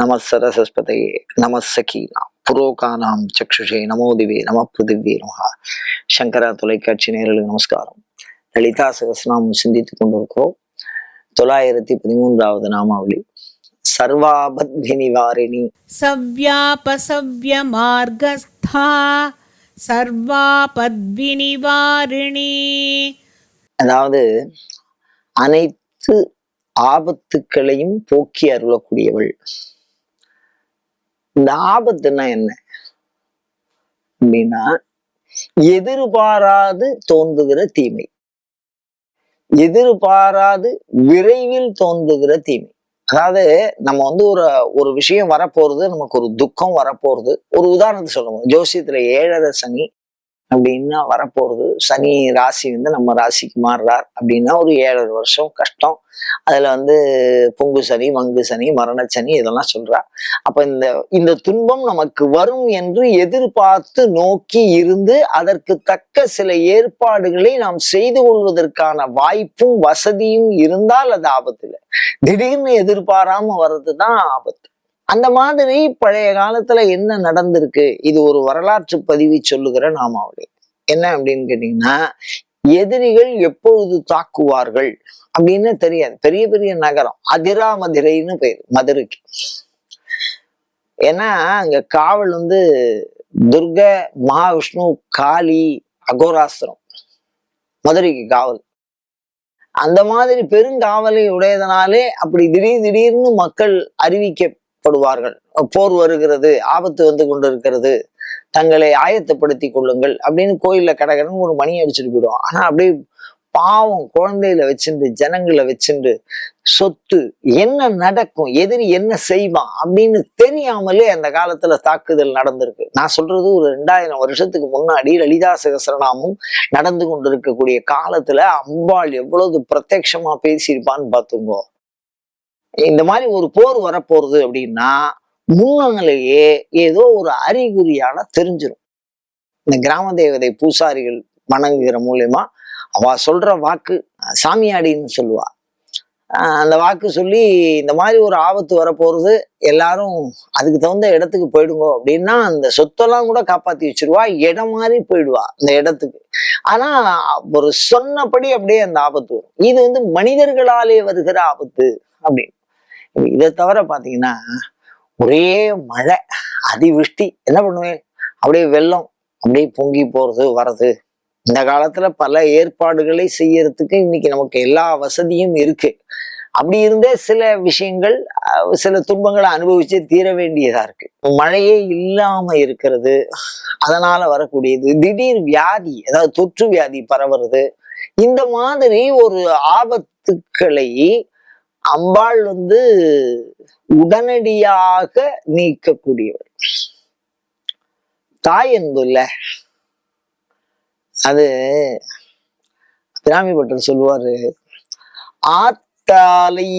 நமஸ்சரசஸ்பதே நமஸ்ஸகீனா புரோகானாம் சக்ஷுஷே நமோ திவே நம புதிவே நமகா சங்கரா தொலைக்காட்சி நேரலுக்கு நமஸ்காரம். லலிதா சகசநாம் சிந்தித்துக் கொண்டிருக்கோம் தொள்ளாயிரத்தி பதிமூன்றாவது நாமாவளி. சர்வாபத்வி நிவாரிணி சவ்யாபசவ்ய மார்கஸ்தா சர்வாபத்வி நிவாரிணி அதாவது அனைத்து ஆபத்துக்களையும் போக்கி அருளக்கூடியவள். இந்த ஆபத்துன்னா என்ன? அப்படின்னா எதிர்பாராது தோன்றுகிற தீமை. எதிர்பாராது விரைவில் தோன்றுகிற தீமை. அதாவது நம்ம வந்து ஒரு ஒரு விஷயம் வரப்போறது நமக்கு ஒரு துக்கம் வரப்போறது. ஒரு உதாரணத்தை சொல்லுவோம். ஜோசியத்துல ஏழரை சனி அப்படின்னா வரப்போகிறது சனி ராசி வந்து நம்ம ராசிக்கு மாறுறார். அப்படின்னா ஒரு ஏழரை வருஷம் கஷ்டம். அதில் வந்து பொங்கு சனி மங்கு சனி மரண சனி இதெல்லாம் சொல்றா. அப்போ இந்த இந்த துன்பம் நமக்கு வரும் என்று எதிர்பார்த்து நோக்கி இருந்து அதற்கு தக்க சில ஏற்பாடுகளை நாம் செய்து கொள்வதற்கான வாய்ப்பும் வசதியும் இருந்தால் அது ஆபத்து இல்லை. திடீர்னு எதிர்பாராமல் வர்றது தான் ஆபத்து. அந்த மாதிரி பழைய காலத்துல என்ன நடந்திருக்கு? இது ஒரு வரலாற்று பதிவை சொல்லுகிற நாமாவளி. என்ன அப்படின்னு கேட்டீங்கன்னா எதிரிகள் எப்பொழுது தாக்குவார்கள் அப்படின்னு தெரியாது. பெரிய பெரிய நகரம். அதிரா மதுரைன்னு பேர் மதுரைக்கு. ஏன்னா அங்க காவல் வந்து துர்க மகாவிஷ்ணு காளி அகோராஸ்திரம். மதுரைக்கு காவல். அந்த மாதிரி பெருங்காவலை உடையதனாலே அப்படி திடீர் திடீர்னு மக்கள் அறிவிக்க படுவார்கள் போர் வருகிறது ஆபத்து வந்து கொண்டிருக்கிறது தங்களை ஆயத்தப்படுத்தி கொள்ளுங்கள் அப்படின்னு கோயிலில் கடகடன் ஒரு மணி அடிச்சுட்டு போயிடுவோம் ஆனால் அப்படியே பாவம் குழந்தையில வச்சுண்டு ஜனங்களை வச்சுண்டு சொத்து என்ன நடக்கும் எதிரி என்ன செய்வான் அப்படின்னு தெரியாமலே அந்த காலத்துல தாக்குதல் நடந்திருக்கு. நான் சொல்றது ஒரு ரெண்டாயிரம் வருஷத்துக்கு முன்னாடி லலிதா சகசரநாமம் நடந்து கொண்டிருக்கக்கூடிய காலத்துல அம்பாள் எவ்வளவு பிரத்யட்சமா பேசியிருப்பான்னு பார்த்துங்கோ இந்த மாதிரி ஒரு போர் வரப்போறது அப்படின்னா முன்னாலேயே ஏதோ ஒரு அறிகுறியான தெரிஞ்சிடும் இந்த கிராம தேவதை பூசாரிகள் வணங்குகிற மூலியமா அவ சொல்ற வாக்கு சாமியாடின்னு சொல்லுவா. ஆஹ் அந்த வாக்கு சொல்லி இந்த மாதிரி ஒரு ஆபத்து வரப்போறது எல்லாரும் அதுக்கு தகுந்த இடத்துக்கு போயிடுங்க அப்படின்னா அந்த சொத்தெல்லாம் கூட காப்பாத்தி வச்சிருவா இடம் மாதிரி போயிடுவா அந்த இடத்துக்கு. ஆனா ஒரு சொன்னபடி அப்படியே அந்த ஆபத்து வரும். இது வந்து மனிதர்களாலே வருகிற ஆபத்து அப்படின்னு. இதை தவிர பாத்தீங்கன்னா ஒரே மழை அதிவிஷ்டி என்ன பண்ணுவேன்? அப்படியே வெள்ளம் அப்படியே பொங்கி போறது வர்றது. இந்த காலத்துல பல ஏற்பாடுகளை செய்யறதுக்கு இன்னைக்கு நமக்கு எல்லா வசதியும் இருக்கு. அப்படி இருந்தே சில விஷயங்கள் அஹ், சில துன்பங்களை அனுபவிச்சு தீர வேண்டியதா இருக்கு. மழையே இல்லாம இருக்கிறது அதனால வரக்கூடியது. திடீர் வியாதி அதாவது தொற்று வியாதி பரவுறது இந்த மாதிரி ஒரு ஆபத்துக்களை அம்பாள் வந்து உடனடியாக நீக்கக்கூடியவர். தாய் என்பதுல இல்ல அது பிராமி சொல்லுவாரு. ஆத்தாலை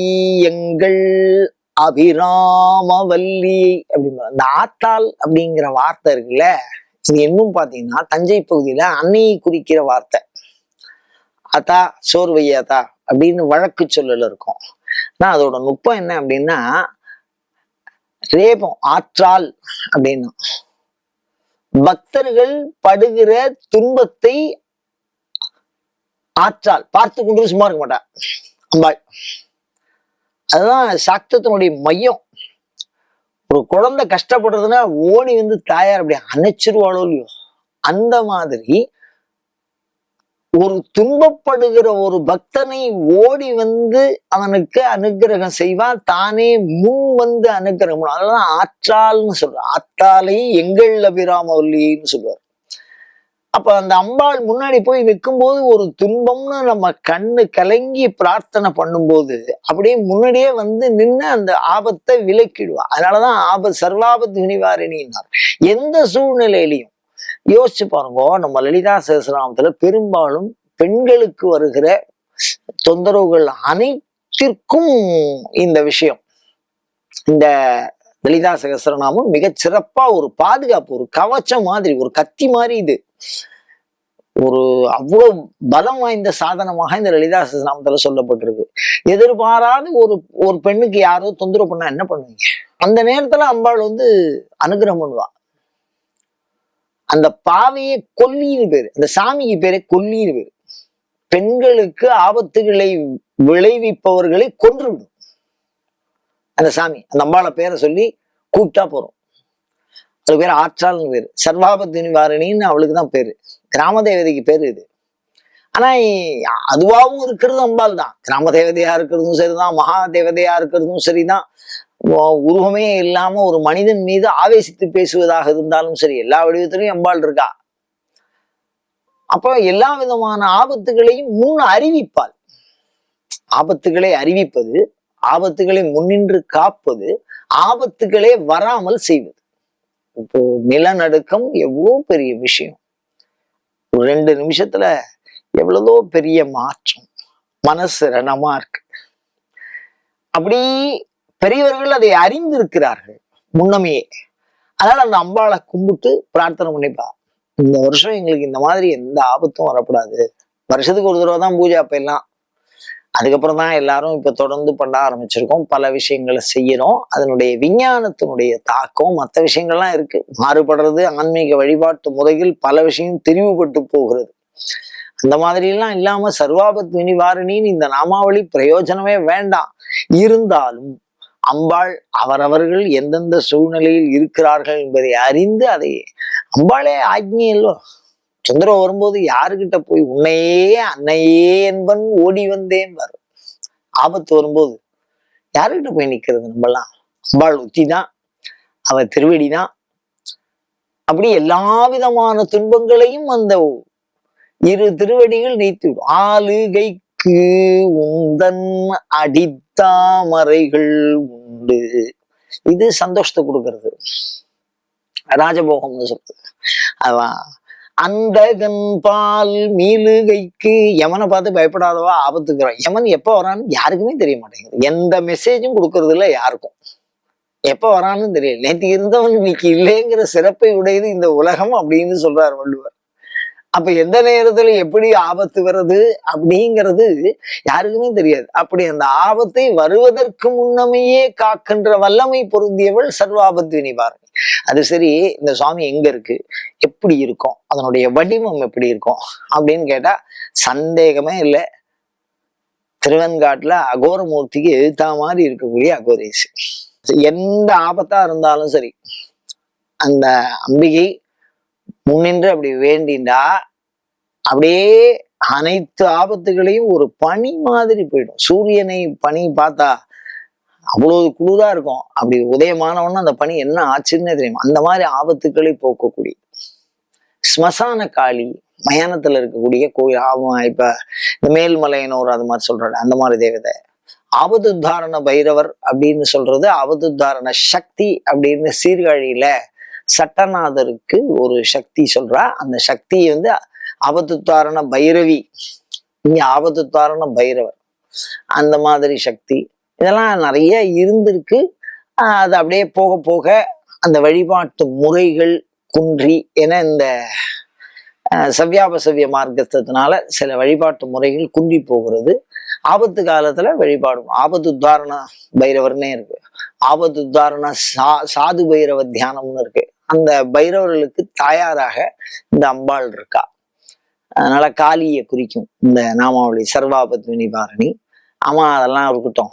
எங்கள் அபிராமவல்லி அப்படிங்கிற அந்த ஆத்தாள் அப்படிங்கிற வார்த்தை இருக்குல்ல இது இன்னும் பாத்தீங்கன்னா தஞ்சை பகுதியில அன்னையை குறிக்கிற வார்த்தை. அத்தா சோர்வையாத்தா அப்படின்னு வழக்கு சொல்லல இருக்கும். ஆனா அதோட நுட்பம் என்ன அப்படின்னா ரேபம் ஆற்றால் அப்படின்னா. பக்தர்கள் படுகிற துன்பத்தை ஆற்றால் பார்த்து கொண்டு சும்மா இருக்க மாட்டா அம்பாள். அதுதான் சாக்தத்தினுடைய மையம். ஒரு குழந்தை கஷ்டப்படுறதுன்னா ஓடி வந்து தாயார் அப்படி அணைச்சிருவாளோ இல்லையோ? அந்த மாதிரி ஒரு துன்பப்படுகிற ஒரு பக்தனை ஓடி வந்து அவனுக்கு அனுக்கிரகம் செய்வான். தானே முன் வந்து அனுக்கிரகம் அதெல்லாம் ஆற்றால்னு சொல்றான். ஆத்தாலை எங்கள் அபிராமவல்லின்னு சொல்லுவார். அப்ப அந்த அம்பாள் முன்னாடி போய் நிற்கும்போது ஒரு துன்பம்னு நம்ம கண்ணு கலங்கி பிரார்த்தனை பண்ணும்போது அப்படியே முன்னாடியே வந்து நின்று அந்த ஆபத்தை விலக்கிடுவா அதனாலதான் ஆபத் சர்வாபத் நிவாரணினார் எந்த சூழ்நிலையிலையும் யோசிச்சு பாருங்க நம்ம லலிதா சேசராமத்துல பெரும்பாலும் பெண்களுக்கு வருகிற தொந்தரவுகள் அனைத்திற்கும் இந்த விஷயம். இந்த லலிதா சகசரநாமம் மிக சிறப்பா ஒரு பாதுகாப்பு ஒரு கவச்சம் மாதிரி ஒரு கத்தி மாதிரி இது. ஒரு அவ்வளவு பலம் வாய்ந்த சாதனமாக இந்த லலிதா சகசரநாமத்துல சொல்லப்பட்டிருக்கு. எதிர்பாராத ஒரு ஒரு பெண்ணுக்கு யாரோ தொந்தரவு பண்ணா என்ன பண்ணுவீங்க? அந்த நேரத்துல அம்பாள் வந்து அனுகிரகம் பண்ணுவா. அந்த பாவையே கொல்லின்னு பேரு. அந்த சாமிக்கு பேரே கொல்லின்னு பேரு. பெண்களுக்கு ஆபத்துகளை விளைவிப்பவர்களை கொன்றுவிடும். அந்த சாமி அந்த அம்பாளை பேரை சொல்லி கூப்பிட்டா போறோம். அது பேர் ஆற்றால்னு பேரு. சர்வாபத்து நிவாரணின்னு அவளுக்கு தான் பேரு. கிராம தேவதைக்கு பேரு இது. ஆனா அதுவாகவும் அதுவாவும் இருக்கிறது அம்பாள் தான். கிராம தேவதையா இருக்கிறதும் சரிதான் மகா தேவதையா இருக்கிறதும் சரிதான். உருவமே இல்லாம ஒரு மனிதன் மீது ஆவேசித்து பேசுவதாக இருந்தாலும் சரி எல்லா வடிவத்திலையும் எம்பாள் இருக்கா? அப்போ எல்லா விதமான ஆபத்துகளையும் முன் அறிவிப்பாள். ஆபத்துகளை அறிவிப்பது ஆபத்துகளை முன்னின்று காப்பது ஆபத்துகளே வராமல் செய்வது. இப்போ நிலநடுக்கம் எவ்வளோ பெரிய விஷயம். ஒரு ரெண்டு நிமிஷத்துல எவ்வளவோ பெரிய மாற்றம். மனசு ரணமா இருக்கு. அப்படி பெரியவர்கள் அதை அறிந்திருக்கிறார்கள் முன்னமையே அதனால அந்த அம்பாளை கும்பிட்டு பிரார்த்தனை பண்ணிப்பா. இந்த வருஷம் எங்களுக்கு இந்த மாதிரி எந்த ஆபத்தும் வரக்கூடாது. வருஷத்துக்கு ஒரு தடவை தான் பூஜை அப்ப எல்லாம். அதுக்கப்புறம் தான் எல்லாரும் இப்ப தொடர்ந்து பண்ண ஆரம்பிச்சிருக்கோம். பல விஷயங்களை செய்யறோம் அதனுடைய விஞ்ஞானத்தினுடைய தாக்கம் மற்ற விஷயங்கள்லாம் இருக்கு. மாறுபடுறது ஆன்மீக வழிபாட்டு முறையில் பல விஷயம் தெரிவுபட்டு போகிறது. அந்த மாதிரி எல்லாம் இல்லாம சர்வாபத் வினிவாரணின்னு இந்த நாமாவளி பிரயோஜனமே வேண்டாம். இருந்தாலும் அம்பாள் அவரவர்கள் எந்தெந்த சூழ்நிலையில் இருக்கிறார்கள் என்பதை அறிந்து அதை அம்பாளே ஆக்ஞையல்லோ சுந்தரம் வரும்போது யாருக்கிட்ட போய் உன்னையே அன்னையே என்பன் ஓடி வந்தேன் வரும். ஆபத்து வரும்போது யாருக்கிட்ட போய் நிக்கிறது நம்மலாம் அம்பாள் உச்சி தான் அவ திருவடி தான் அப்படி எல்லா விதமான துன்பங்களையும் அந்த இரு திருவடிகள் நீத்திவிடும். ஆளுகைக்கு உந்தன் அடித்தாமரைகள் உண்டு. இது சந்தோஷத்தை கொடுக்கறது. ராஜபோகம்னு சொல்றது. அதான் அந்தகன் பால் மீளுகைக்கு யமனை பார்த்து பயப்படாதவா ஆபத்துக்கிறான் யமன் எப்போ வரான்னு யாருக்குமே தெரிய மாட்டேங்குது. எந்த மெசேஜும் கொடுக்கறது இல்ல யாருக்கும். எப்ப வரான்னு தெரியல. நேற்று இருந்தவன் இன்னைக்கு இல்லைங்கிற சிறப்பை உடையது இந்த உலகம் அப்படின்னு சொல்றார் வள்ளுவர். அப்ப எந்த நேரத்துல எப்படி ஆபத்து வருது அப்படிங்கிறது யாருக்குமே தெரியாது. அப்படி அந்த ஆபத்தை வருவதற்கு முன்னமையே காக்கின்ற வல்லமை பொருந்தியவள் சர்வாபத்து நிவாரணி அது சரி இந்த சுவாமி எங்க இருக்கு? எப்படி இருக்கும்? அதனுடைய வடிவம் எப்படி இருக்கும்? அப்படின்னு கேட்டா சந்தேகமே இல்லை. திருவெண்காட்டுல அகோரமூர்த்திக்கு எழுத்தா மாதிரி இருக்கக்கூடிய அகோரேசு. எந்த ஆபத்தா இருந்தாலும் சரி அந்த அம்பிகை முன்னின்று அப்படி வேண்டிண்டா அப்படியே அனைத்து ஆபத்துகளையும் ஒரு பனி மாதிரி போயிடும். சூரியனை பனி பார்த்தா அவ்வளவு குளிரா இருக்கும். அப்படி உதயமானவொன்னு அந்த பனி என்ன ஆச்சுன்னே தெரியும். அந்த மாதிரி ஆபத்துக்களை போக்கக்கூடிய ஸ்மசான காளி மயானத்துல இருக்கக்கூடிய கோயில் ஆபம் இப்ப இந்த மேல்மலையனூர் அது மாதிரி சொல்றாரு அந்த மாதிரி தேவதை. ஆபத்துத்தாரண பைரவர் அப்படின்னு சொல்றது ஆபத்துத்தாரண சக்தி அப்படின்னு சீர்காழியில சட்டநாதருக்கு ஒரு சக்தி சொல்றா. அந்த சக்தியை வந்து ஆபத்துத்தாரண பைரவி. இங்க ஆபத்துத்தாரண பைரவர். அந்த மாதிரி சக்தி. இதெல்லாம் நிறைய இருந்திருக்கு. ஆஹ் அது அப்படியே போக போக அந்த வழிபாட்டு முறைகள் குன்றி ஏன்னா இந்த ஆஹ் சவ்யாபசவ்ய மார்க்கத்தினால சில வழிபாட்டு முறைகள் குன்றி போகிறது. ஆபத்து காலத்துல வழிபாடும். ஆபத்து உத்தாரண பைரவர்னே இருக்கு. ஆபத்து உத்தாரண சா சாது பைரவ தியானம்னு இருக்கு. அந்த பைரவர்களுக்கு தாயாராக இந்த அம்பாள் இருக்கா. அதனால காளியை குறிக்கும் இந்த நாமாவளி சர்வாபத்மினி நிவாரணி ஆமா அதெல்லாம் இருக்கட்டும்.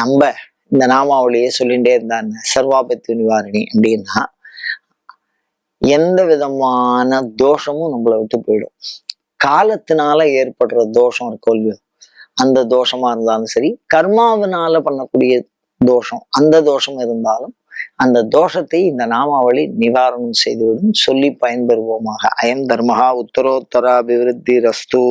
நம்ம இந்த நாமாவளியை சொல்லிகிட்டே இருந்தாங்க சர்வாபத்து நிவாரணி அப்படின்னா எந்த விதமான தோஷமும் நம்மளை விட்டு போயிடும். காலத்தினால ஏற்படுற தோஷம் இருக்கோ இல்லையோ அந்த தோஷமா இருந்தாலும் சரி கர்மாவினால பண்ணக்கூடிய தோஷம் அந்த தோஷம் இருந்தாலும் அந்த தோஷத்தை இந்த நாமாவளி நிவாரணம் செய்துவிடும் சொல்லி பயன்பெறுவோமாக. அயம் தர்மஹா உத்தரோத்தராபிவிருத்தி ரஸ்து